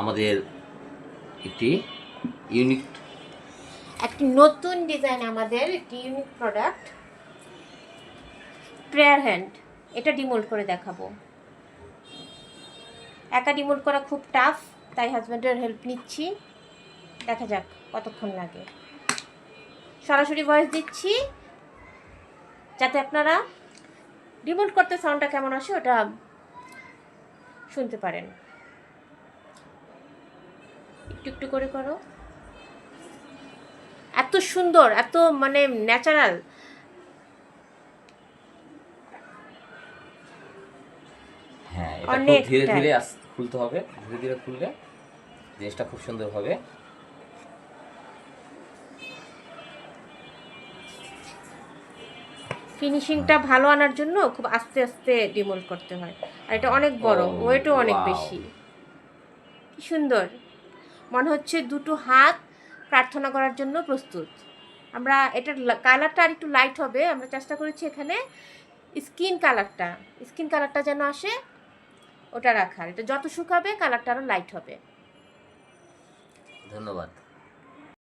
আমাদের একটি ইউনিক একটি নতুন ডিজাইন আমাদের, একটি ইউনিক প্রোডাক্ট প্রেয়ার হ্যান্ড এটা ডিমোল্ড করে দেখাবো। একা ডিমোল্ড করা খুব টাফ তাই হাজব্যান্ডের হেল্প নিচ্ছি। দেখা যাক কতক্ষণ লাগে। সরাসরি ভয়েস দিচ্ছি, যাতে আপনারা ডিমোল্ড করতে সাউন্ডটা কেমন আসে ওটা শুনতে পারেন। একটু একটু করে করো। এত সুন্দর এত মানে ন্যাচারাল হ্যাঁ। ধীরে ধীরে খুলতে হবে ধীরে ধীরে খুললে জিনিসটা খুব সুন্দর হবে। ফিনিশিংটা ভালো আনার জন্য খুব আস্তে আস্তে ডিমোল্ড করতে হয়। আর এটা অনেক বড় ওয়েটও অনেক বেশি। কি সুন্দর। মনে হচ্ছে দুটো হাত প্রার্থনা করার জন্য প্রস্তুত। আমরা এটার কালারটা আর একটু লাইট হবে, আমরা চেষ্টা করেছি এখানে স্কিন কালারটা স্কিন কালারটা যেন আসে, ওটা রাখার। এটা যত শুকাবে কালারটা আরও লাইট হবে। ধন্যবাদ।